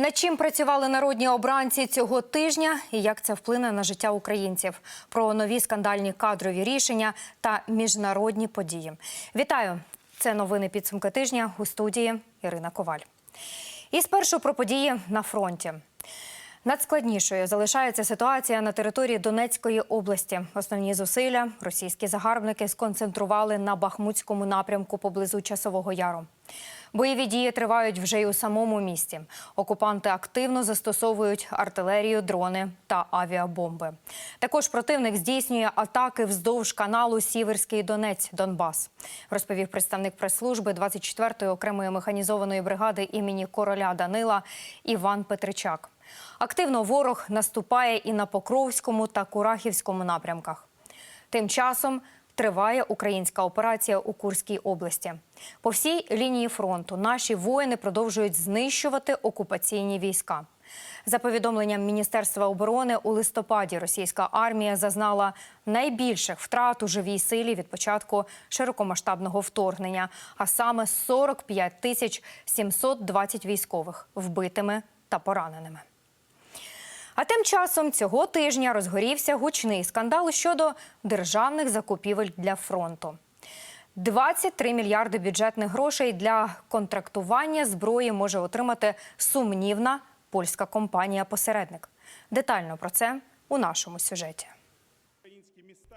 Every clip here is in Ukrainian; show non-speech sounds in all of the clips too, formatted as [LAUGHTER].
Над чим працювали народні обранці цього тижня і як це вплине на життя українців? Про нові скандальні кадрові рішення та міжнародні події. Вітаю! Це новини підсумки тижня у студії Ірина Коваль. І спершу про події на фронті. Надскладнішою залишається ситуація на території Донецької області. Основні зусилля російські загарбники сконцентрували на Бахмутському напрямку поблизу Часового Яру. Бойові дії тривають вже й у самому місті. Окупанти активно застосовують артилерію, дрони та авіабомби. Також противник здійснює атаки вздовж каналу Сіверський Донець Донбас. Розповів представник прес-служби 24-ї окремої механізованої бригади імені короля Данила Іван Петричак. Активно ворог наступає і на Покровському та Курахівському напрямках. Тим часом триває українська операція у Курській області. По всій лінії фронту наші воїни продовжують знищувати окупаційні війська. За повідомленням Міністерства оборони, у листопаді російська армія зазнала найбільших втрат у живій силі від початку широкомасштабного вторгнення, а саме 45 тисяч 720 військових вбитими та пораненими. А тим часом цього тижня розгорівся гучний скандал щодо державних закупівель для фронту. 23 мільярди бюджетних грошей для контрактування зброї може отримати сумнівна польська компанія-посередник. Детально про це у нашому сюжеті.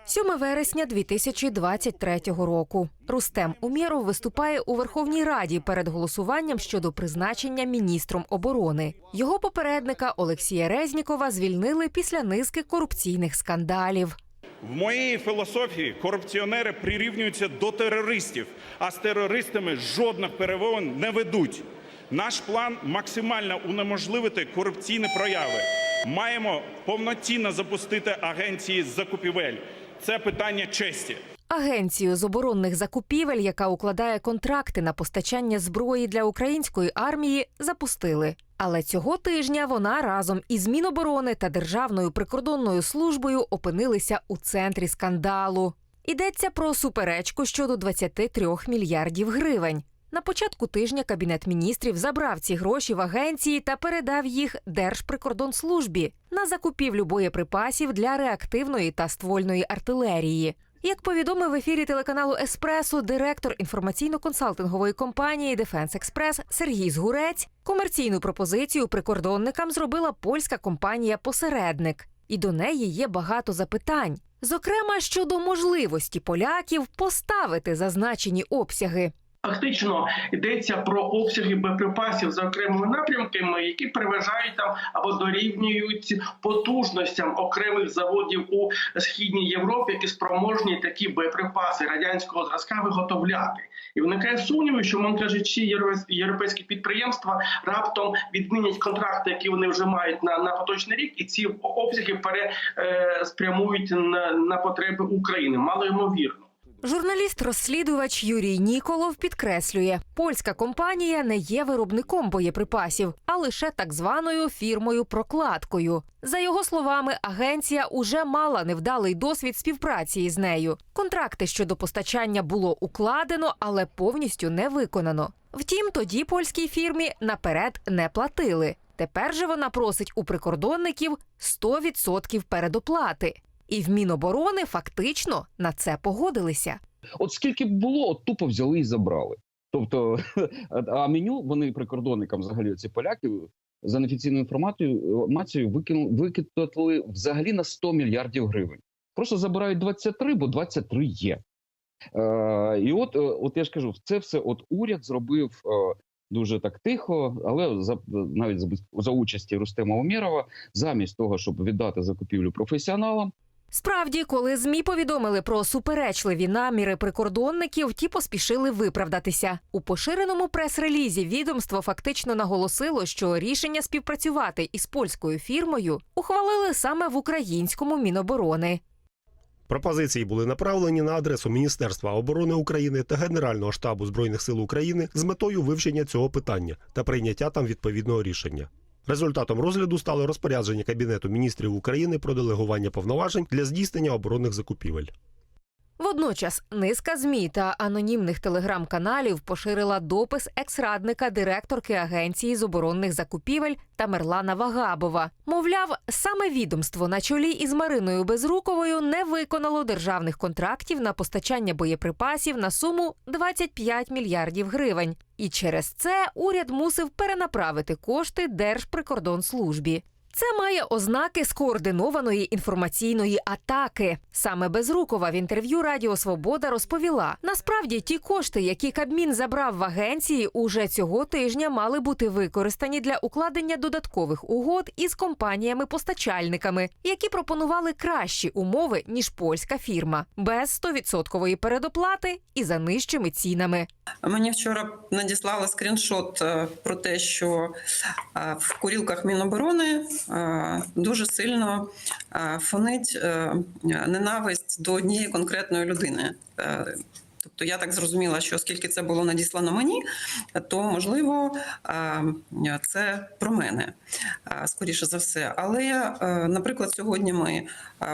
7 вересня 2023 року. Рустем Умєров виступає у Верховній Раді перед голосуванням щодо призначення міністром оборони. Його попередника Олексія Резнікова звільнили після низки корупційних скандалів. В моїй філософії корупціонери прирівнюються до терористів, а з терористами жодних перемовин не ведуть. Наш план максимально унеможливити корупційні прояви. Маємо повноцінно запустити агенції закупівель. Це питання честі. Агенцію з оборонних закупівель, яка укладає контракти на постачання зброї для української армії, запустили. Але цього тижня вона разом із Міноборони та Державною прикордонною службою опинилися у центрі скандалу. Йдеться про суперечку щодо 23 мільярдів гривень. На початку тижня кабінет міністрів забрав ці гроші в агенції та передав їх Держприкордонслужбі на закупівлю боєприпасів для реактивної та ствольної артилерії. Як повідомив в ефірі телеканалу Еспресо директор інформаційно-консалтингової компанії Дефенс Експрес Сергій Згурець, комерційну пропозицію прикордонникам зробила польська компанія-посередник, і до неї є багато запитань. Зокрема, щодо можливості поляків поставити зазначені обсяги. Фактично йдеться про обсяги боєприпасів за окремими напрямками, які переважають там або дорівнюють потужностям окремих заводів у східній Європі, які спроможні такі боєприпаси радянського зразка виготовляти. І виникає сумніви, що мовно кажучи, європейські- підприємства раптом відмінять контракти, які вони вже мають на, на поточний рік, і ці обсяги переспрямують на, на потреби України. Мало ймовірно. Журналіст-розслідувач Юрій Ніколов підкреслює, польська компанія не є виробником боєприпасів, а лише так званою фірмою-прокладкою. За його словами, агенція уже мала невдалий досвід співпраці із нею. Контракти щодо постачання було укладено, але повністю не виконано. Втім, тоді польській фірмі наперед не платили. Тепер же вона просить у прикордонників 100% передоплати. І в Міноборони фактично на це погодилися. От скільки б було, от тупо взяли і забрали. Тобто, [LAUGHS] а меню вони прикордонникам, взагалі, ці поляки за неофіційною інформацією викинули взагалі на 100 мільярдів гривень. Просто забирають 23, бо 23 є. Е, і от, е, от я ж кажу, це все от уряд зробив е, дуже так тихо, але за навіть за, за участі Рустема Умєрова, замість того, щоб віддати закупівлю професіоналам. Справді, коли змі повідомили про суперечливі наміри прикордонників, ті поспішили виправдатися. У поширеному прес-релізі відомство фактично наголосило, що рішення співпрацювати із польською фірмою ухвалили саме в українському міноборони. Пропозиції були направлені на адресу Міністерства оборони України та Генерального штабу збройних сил України з метою вивчення цього питання та прийняття там відповідного рішення. Результатом розгляду стало розпорядження Кабінету міністрів України про делегування повноважень для здійснення оборонних закупівель. Водночас низка змі та анонімних телеграм-каналів поширила допис екс-радника директорки агенції з оборонних закупівель Тамерлана Вагабова. Мовляв, саме відомство на чолі із Мариною Безруковою не виконало державних контрактів на постачання боєприпасів на суму 25 мільярдів гривень. І через це уряд мусив перенаправити кошти Держприкордонслужбі. Це має ознаки скоординованої інформаційної атаки. Саме Безрукова в інтерв'ю Радіо Свобода розповіла: насправді ті кошти, які Кабмін забрав в агенції, уже цього тижня мали бути використані для укладення додаткових угод із компаніями-постачальниками, які пропонували кращі умови ніж польська фірма, без 100% передоплати і за нижчими цінами. Мені вчора надіслали скріншот е, про те, що е, в курілках Міноборони е, дуже сильно фонить ненависть до однієї конкретної людини. Тобто я так зрозуміла, що оскільки це було надіслано мені, то можливо це про мене скоріше за все. Але, е, наприклад, сьогодні ми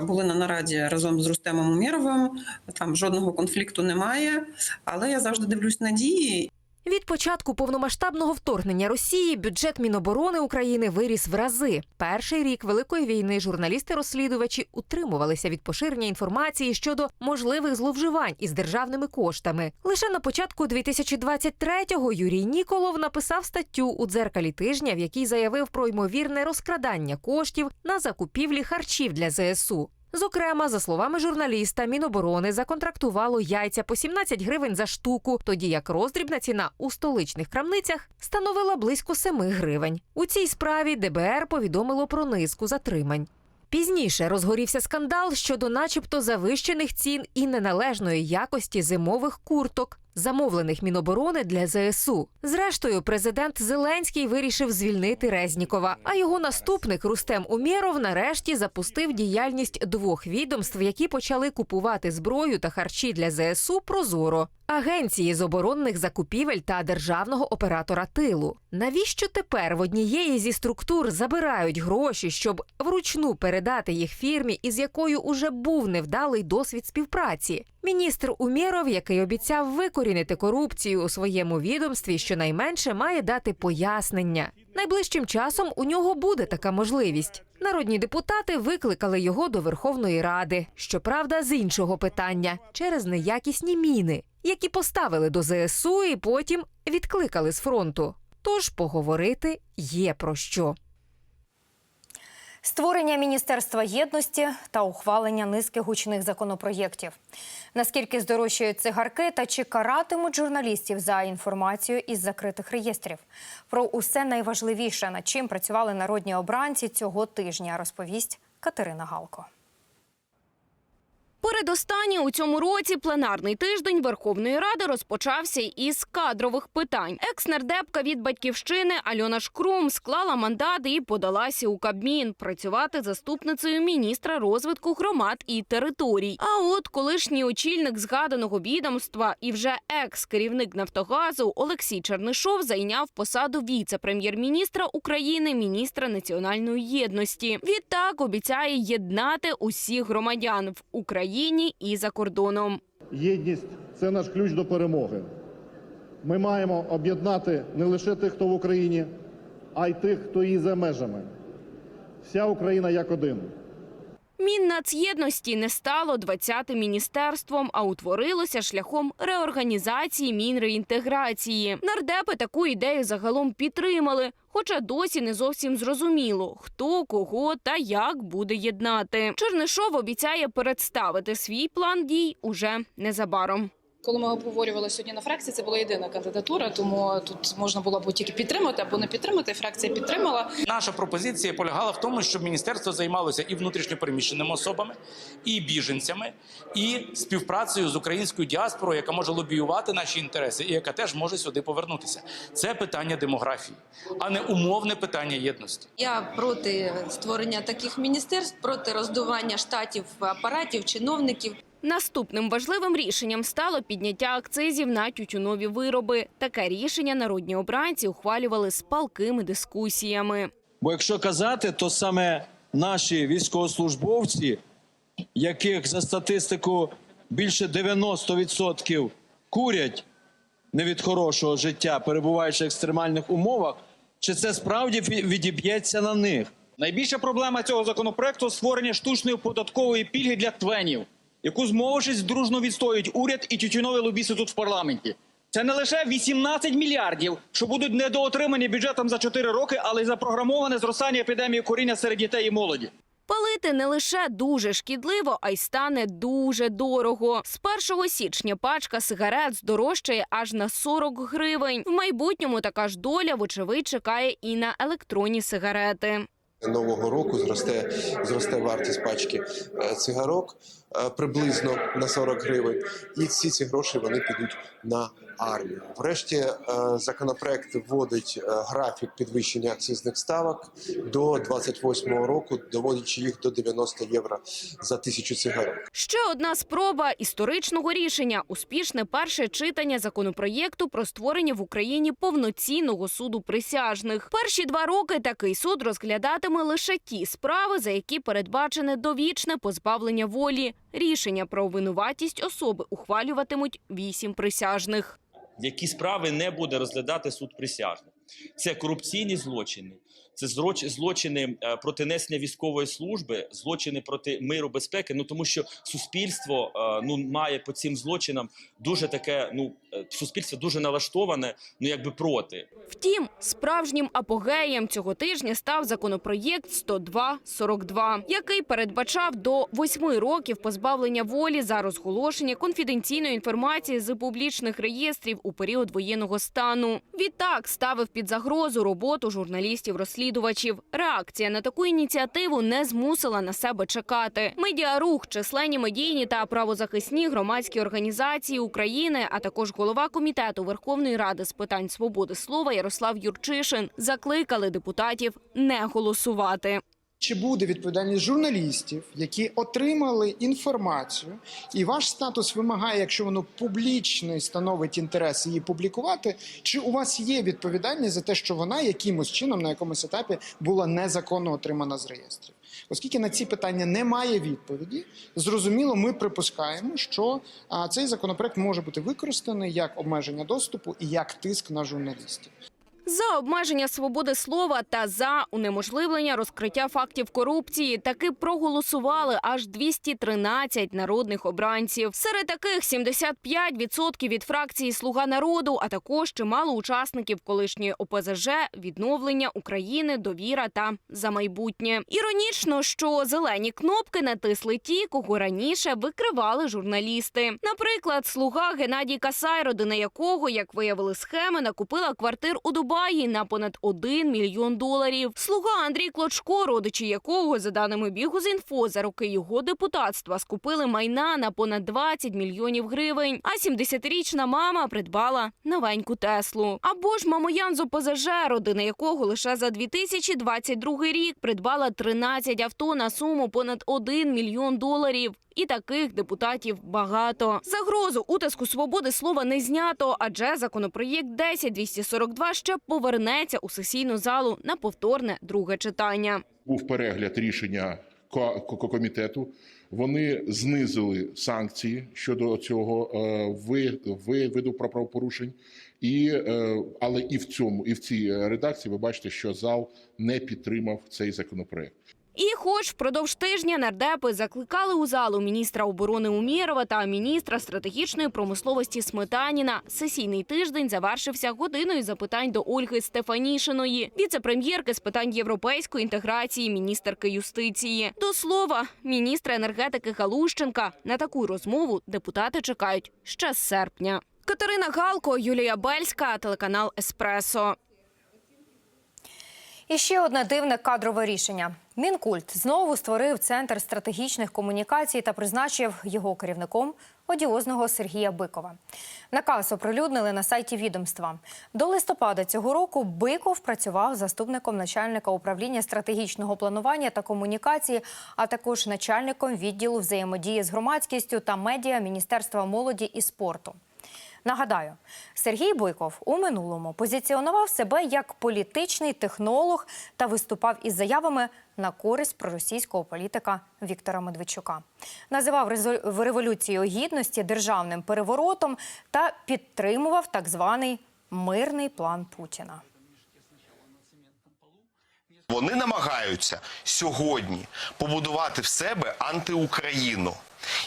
були на нараді разом з Рустемом Умєровим. Там жодного конфлікту немає, але я завжди дивлюсь на дії Від початку повномасштабного вторгнення Росії бюджет Міноборони України виріс в рази. Перший рік великої війни журналісти-розслідувачі утримувалися від поширення інформації щодо можливих зловживань із державними коштами. Лише на початку 2023-го Юрій Ніколов написав статтю у дзеркалі тижня, в якій заявив про ймовірне розкрадання коштів на закупівлі харчів для ЗСУ. Зокрема, за словами журналіста, Міноборони законтрактувало яйця по 17 гривень за штуку, тоді як роздрібна ціна у столичних крамницях становила близько 7 гривень. У цій справі ДБР повідомило про низку затримань. Пізніше розгорівся скандал щодо, начебто, завищених цін і неналежної якості зимових курток, замовлених Міноборони для ЗСУ. Зрештою, президент Зеленський вирішив звільнити Резнікова. А його наступник Рустем Умєров нарешті запустив діяльність двох відомств, які почали купувати зброю та харчі для ЗСУ прозоро. Агенції з оборонних закупівель та державного оператора тилу. Навіщо тепер в однієї зі структур забирають гроші, щоб вручну передати їх фірмі, із якою уже був невдалий досвід співпраці? Міністр Умєров, який обіцяв викорінити корупцію у своєму відомстві, щонайменше має дати пояснення. Найближчим часом у нього буде така можливість. Народні депутати викликали його до Верховної Ради. Щоправда, з іншого питання через неякісні міни, які поставили до ЗСУ і потім відкликали з фронту. Тож поговорити є про що. Створення Міністерства єдності та ухвалення низки гучних законопроєктів. Наскільки здорожчають цигарки та чи каратимуть журналістів за інформацію із закритих реєстрів? Про усе найважливіше, над чим працювали народні обранці цього тижня, розповість Катерина Галко. Передостанній у цьому році пленарний тиждень Верховної Ради розпочався із кадрових питань. Екс-нардепка від батьківщини Альона Шкрум склала мандат і подалася у Кабмін працювати заступницею міністра розвитку громад і територій. А от колишній очільник згаданого відомства і вже екс-керівник Нафтогазу Олексій Чернишов зайняв посаду віце-прем'єр-міністра України, міністра національної єдності. Відтак обіцяє єднати усіх громадян в Україні і за кордоном. Єдність це наш ключ до перемоги. Ми маємо об'єднати не лише тих, хто в Україні, а й тих, хто її за межами. Вся Україна як один. Міннацєдності не стало 20-тим міністерством, а утворилося шляхом реорганізації мінреінтеграції. Нардепи таку ідею загалом підтримали, хоча досі не зовсім зрозуміло, хто кого та як буде єднати. Чернишов обіцяє представити свій план дій уже незабаром. Коли ми обговорювали сьогодні на фракції, це була єдина кандидатура, тому тут можна було б тільки підтримати або не підтримати. Фракція підтримала. Наша пропозиція полягала в тому, щоб міністерство займалося і внутрішньопереміщеними особами, і біженцями, і співпрацею з українською діаспорою, яка може лобіювати наші інтереси, і яка теж може сюди повернутися. Це питання демографії, а не умовне питання єдності. Я проти створення таких міністерств, проти роздування штатів, апаратів, чиновників. Наступним важливим рішенням стало підняття акцизів на тютюнові вироби. Таке рішення народні обранці ухвалювали з палкими дискусіями. Бо якщо казати, то саме наші військовослужбовці, яких за статистику більше 90% курять не від хорошого життя, перебуваючи в екстремальних умовах, чи це справді відіб'ється на них? Найбільша проблема цього законопроекту створення штучної податкової пільги для твенів, яку змовившись дружно відстоюють уряд і тютюнові лобісти тут в парламенті. Це не лише 18 мільярдів, що будуть недоотримані бюджетом за 4 роки, але й запрограмоване зростання епідемії куріння серед дітей і молоді. Палити не лише дуже шкідливо, а й стане дуже дорого. З 1 січня пачка сигарет здорожчає аж на 40 гривень. В майбутньому така ж доля, вочевидь, чекає і на електронні сигарети. Нового року зросте зросте вартість пачки цигарок е, приблизно на 40 гривень, і всі ці гроші вони підуть на армію. Врешті е, законопроект вводить е, графік підвищення акцизних ставок до 28-го року, доводячи їх до 90 євро за тисячу цигарок. Ще одна спроба історичного рішення успішне перше читання законопроєкту про створення в Україні повноцінного суду присяжних. Перші два роки такий суд розглядатиме лише ті справи, за які передбачене довічне позбавлення волі. Рішення про винуватість особи ухвалюватимуть вісім присяжних. які справи не буде розглядати суд присяжних. Це корупційні злочини, це злоч- злочини е, проти несення військової служби, злочини проти миру безпеки. Ну тому що суспільство е, ну має по цим злочинам дуже таке. Ну суспільство дуже налаштоване, ну якби проти. Втім, справжнім апогеєм цього тижня став законопроєкт 102.42, який передбачав до восьми років позбавлення волі за розголошення конфіденційної інформації з публічних реєстрів у період воєнного стану. Відтак ставив під загрозу роботу журналістів-розслідувачів. Реакція на таку ініціативу не змусила на себе чекати. Медіарух, численні медійні та правозахисні громадські організації України, а також голова комітету Верховної Ради з питань свободи слова Ярослав Юрчишин закликали депутатів не голосувати. Чи буде відповідальність журналістів, які отримали інформацію, і ваш статус вимагає, якщо воно публічно становить інтерес її публікувати? Чи у вас є відповідальність за те, що вона якимось чином на якомусь етапі була незаконно отримана з реєстрів? Оскільки на ці питання немає відповіді, зрозуміло, ми припускаємо, що цей законопроект може бути використаний як обмеження доступу і як тиск на журналістів. За обмеження свободи слова та за унеможливлення розкриття фактів корупції таки проголосували аж 213 народних обранців. Серед таких 75% від фракції Слуга народу, а також чимало учасників колишньої ОПЗЖ, відновлення України, довіра та за майбутнє. Іронічно, що зелені кнопки натисли ті, кого раніше викривали журналісти. Наприклад, слуга Геннадій Касай, родина якого, як виявили схеми, накупила квартир у Дубаї на понад 1 мільйон доларів. Слуга Андрій Клочко, родичі якого, за даними Бігузінфо, за роки його депутатства скупили майна на понад 20 мільйонів гривень. А 70-річна мама придбала новеньку Теслу. Або ж мамоян з ОПЗЖ, родина якого лише за 2022 рік придбала 13 авто на суму понад 1 мільйон доларів. І таких депутатів багато. Загрозу утиску свободи слова не знято, адже законопроєкт 10242 ще повернеться у сесійну залу на повторне друге читання. був перегляд рішення ко- ко- комітету. Вони знизили санкції щодо цього е, ви, ви, виду правопорушень, і, е, але і в цьому, і в цій редакції ви бачите, що зал не підтримав цей законопроект. І, хоч впродовж тижня нардепи закликали у залу міністра оборони Умєрова та міністра стратегічної промисловості Сметаніна, сесійний тиждень завершився годиною запитань до Ольги Стефанішиної, віце-прем'єрки з питань європейської інтеграції, міністерки юстиції. До слова, міністра енергетики Галущенка на таку розмову депутати чекають ще з серпня. Катерина Галко, Юлія Бельська, телеканал Еспресо. І ще одне дивне кадрове рішення. Мінкульт знову створив центр стратегічних комунікацій та призначив його керівником одіозного Сергія Бикова. Наказ оприлюднили на сайті відомства. До листопада цього року Биков працював заступником начальника управління стратегічного планування та комунікації, а також начальником відділу взаємодії з громадськістю та медіа Міністерства молоді і спорту. Нагадаю, Сергій Бойков у минулому позиціонував себе як політичний технолог та виступав із заявами на користь проросійського політика Віктора Медведчука. Називав революцію гідності державним переворотом та підтримував так званий мирний план Путіна. Вони намагаються сьогодні побудувати в себе антиукраїну.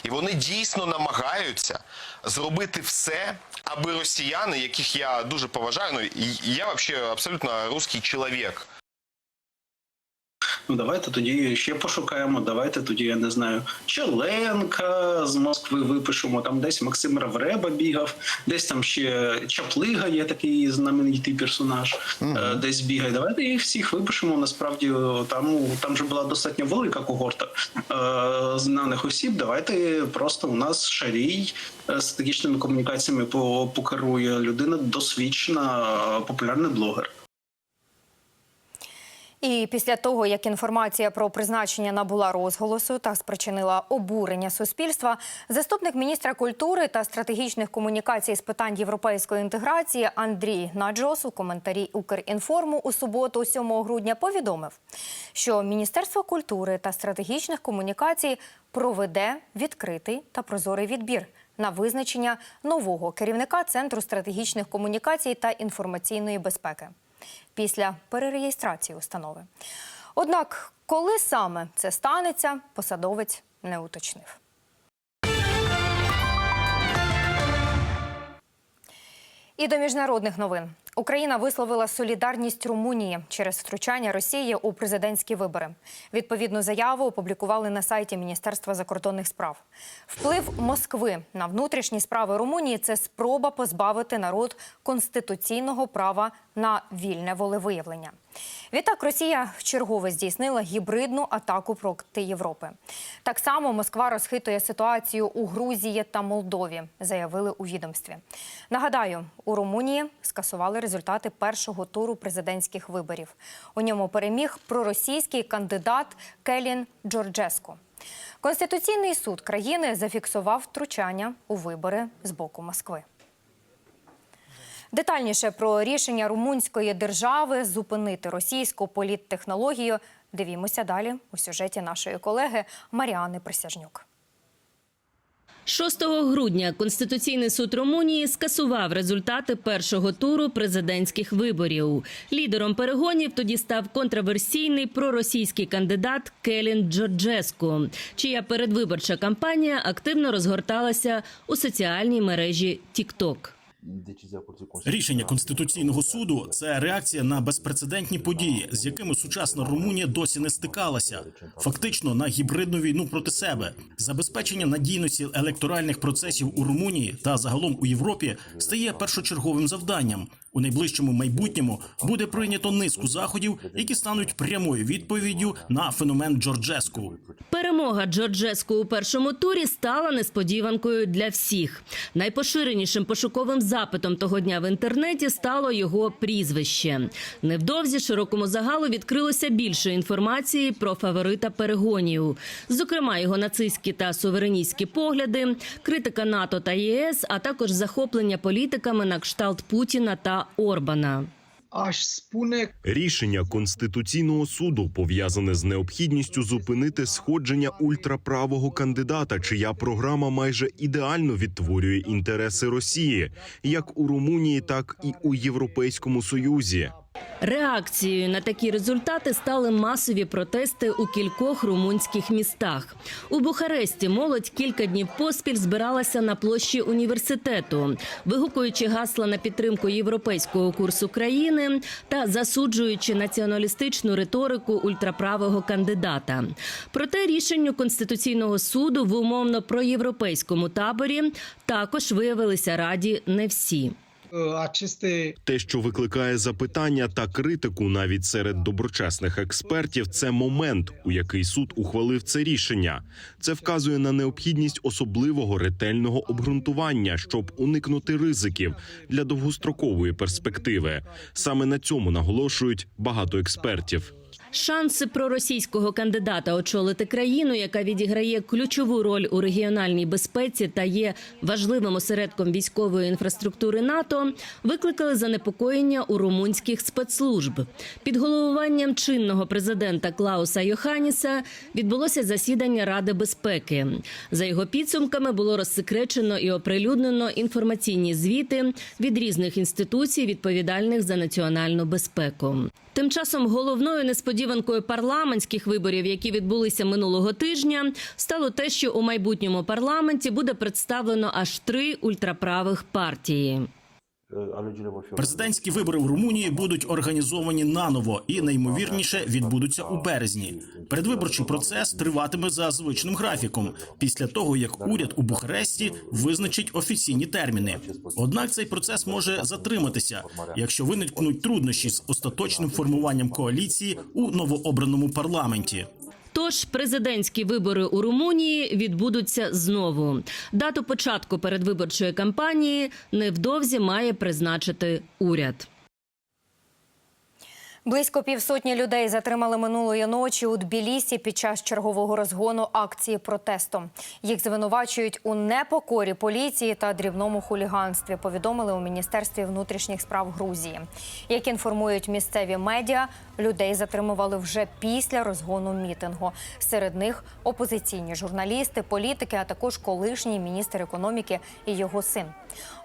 І вони дійсно намагаються зробити все, аби росіяни, яких я дуже поважаю, ну я взагалі абсолютно русський чоловік. Ну давайте тоді ще пошукаємо. Давайте тоді я не знаю. Челенка з Москви випишемо. Там десь Максим Равреба бігав, десь там ще Чаплига є такий знаменитий персонаж. е, Десь бігає. Давайте їх всіх випишемо. Насправді там там же була достатньо велика когорта е, знаних осіб. Давайте просто у нас шарій е, стратегічними комунікаціями по- покерує людина досвідчена, е, популярний блогер. І після того, як інформація про призначення набула розголосу та спричинила обурення суспільства, заступник міністра культури та стратегічних комунікацій з питань європейської інтеграції Андрій Наджос у коментарі Укрінформу у суботу, 7 грудня, повідомив, що Міністерство культури та стратегічних комунікацій проведе відкритий та прозорий відбір на визначення нового керівника Центру стратегічних комунікацій та інформаційної безпеки після перереєстрації установи. Однак, коли саме це станеться, посадовець не уточнив. І до міжнародних новин. Україна висловила солідарність Румунії через втручання Росії у президентські вибори. Відповідну заяву опублікували на сайті Міністерства закордонних справ. Вплив Москви на внутрішні справи Румунії це спроба позбавити народ конституційного права на вільне волевиявлення. Відтак Росія вчергове здійснила гібридну атаку проти Європи. Так само Москва розхитує ситуацію у Грузії та Молдові, заявили у відомстві. Нагадаю, у Румунії скасували результати першого туру президентських виборів. У ньому переміг проросійський кандидат Келін Джорджеско. Конституційний суд країни зафіксував втручання у вибори з боку Москви. Детальніше про рішення румунської держави зупинити російську політтехнологію дивімося далі у сюжеті нашої колеги Маріани Присяжнюк. 6 грудня Конституційний суд Румунії скасував результати першого туру президентських виборів. Лідером перегонів тоді став контроверсійний проросійський кандидат Келін Джорджеску, чия передвиборча кампанія активно розгорталася у соціальній мережі TikTok. Рішення конституційного суду це реакція на безпрецедентні події, з якими сучасна Румунія досі не стикалася. Фактично на гібридну війну проти себе. Забезпечення надійності електоральних процесів у Румунії та загалом у Європі стає першочерговим завданням. У найближчому майбутньому буде прийнято низку заходів, які стануть прямою відповіддю на феномен Джорджеску. Перемога Джорджеску у першому турі стала несподіванкою для всіх. Найпоширенішим пошуковим запитом того дня в інтернеті стало його прізвище. Невдовзі широкому загалу відкрилося більше інформації про фаворита перегонів, зокрема його нацистські та сувереністські погляди, критика НАТО та ЄС, а також захоплення політиками на кшталт Путіна та Орбана. Рішення Конституційного суду пов'язане з необхідністю зупинити сходження ультраправого кандидата, чия програма майже ідеально відтворює інтереси Росії, як у Румунії, так і у Європейському Союзі. Реакцією на такі результати стали масові протести у кількох румунських містах. У Бухаресті молодь кілька днів поспіль збиралася на площі університету, вигукуючи гасла на підтримку європейського курсу країни та засуджуючи націоналістичну риторику ультраправого кандидата. Проте рішенню конституційного суду в умовно проєвропейському таборі також виявилися раді не всі. Те, що викликає запитання та критику навіть серед доброчесних експертів, це момент, у який суд ухвалив це рішення. Це вказує на необхідність особливого ретельного обґрунтування, щоб уникнути ризиків для довгострокової перспективи. Саме на цьому наголошують багато експертів. Шанси проросійського кандидата очолити країну, яка відіграє ключову роль у регіональній безпеці та є важливим осередком військової інфраструктури НАТО, викликали занепокоєння у румунських спецслужб. Під головуванням чинного президента Клауса Йоханіса відбулося засідання Ради безпеки. За його підсумками було розсекречено і оприлюднено інформаційні звіти від різних інституцій, відповідальних за національну безпеку. Тим часом головною несподіванкою парламентських виборів, які відбулися минулого тижня, стало те, що у майбутньому парламенті буде представлено аж три ультраправих партії. Президентські вибори в Румунії будуть організовані наново і найімовірніше відбудуться у березні. Передвиборчий процес триватиме за звичним графіком після того, як уряд у Бухаресті визначить офіційні терміни. Однак цей процес може затриматися, якщо виникнуть труднощі з остаточним формуванням коаліції у новообраному парламенті. Тож президентські вибори у Румунії відбудуться знову. Дату початку передвиборчої кампанії невдовзі має призначити уряд. Близько півсотні людей затримали минулої ночі у Тбілісі під час чергового розгону акції протесту. Їх звинувачують у непокорі поліції та дрібному хуліганстві. Повідомили у міністерстві внутрішніх справ Грузії. Як інформують місцеві медіа, людей затримували вже після розгону мітингу. Серед них опозиційні журналісти, політики, а також колишній міністр економіки і його син.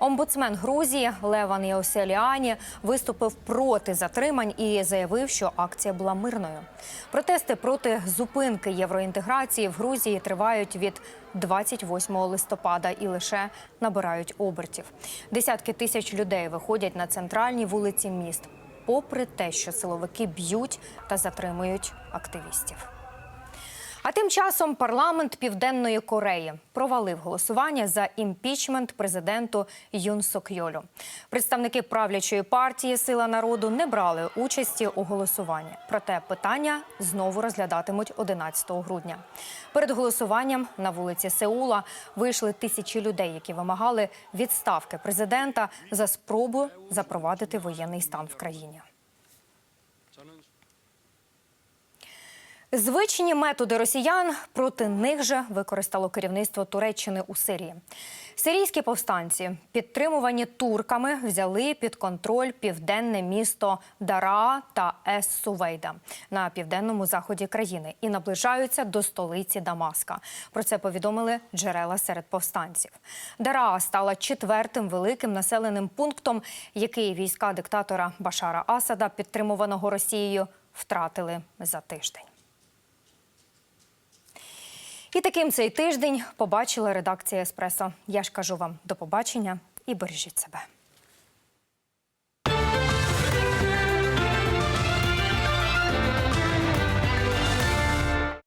Омбудсмен Грузії Леван Яоселіані виступив проти затримань і заявив, що акція була мирною. Протести проти зупинки євроінтеграції в Грузії тривають від 28 листопада і лише набирають обертів. Десятки тисяч людей виходять на центральні вулиці міст, попри те, що силовики б'ють та затримують активістів. А тим часом парламент Південної Кореї провалив голосування за імпічмент президенту Юн Сок Йолю. Представники правлячої партії Сила народу не брали участі у голосуванні. Проте питання знову розглядатимуть 11 грудня. Перед голосуванням на вулиці Сеула вийшли тисячі людей, які вимагали відставки президента за спробу запровадити воєнний стан в країні. Звичні методи росіян проти них же використало керівництво Туреччини у Сирії. Сирійські повстанці, підтримувані турками, взяли під контроль південне місто Дараа та Ес-Сувейда на південному заході країни і наближаються до столиці Дамаска. Про це повідомили джерела серед повстанців. Дараа стала четвертим великим населеним пунктом, який війська диктатора Башара Асада, підтримуваного Росією, втратили за тиждень. І таким цей тиждень побачила редакція Еспресо. Я ж кажу вам до побачення і бережіть себе.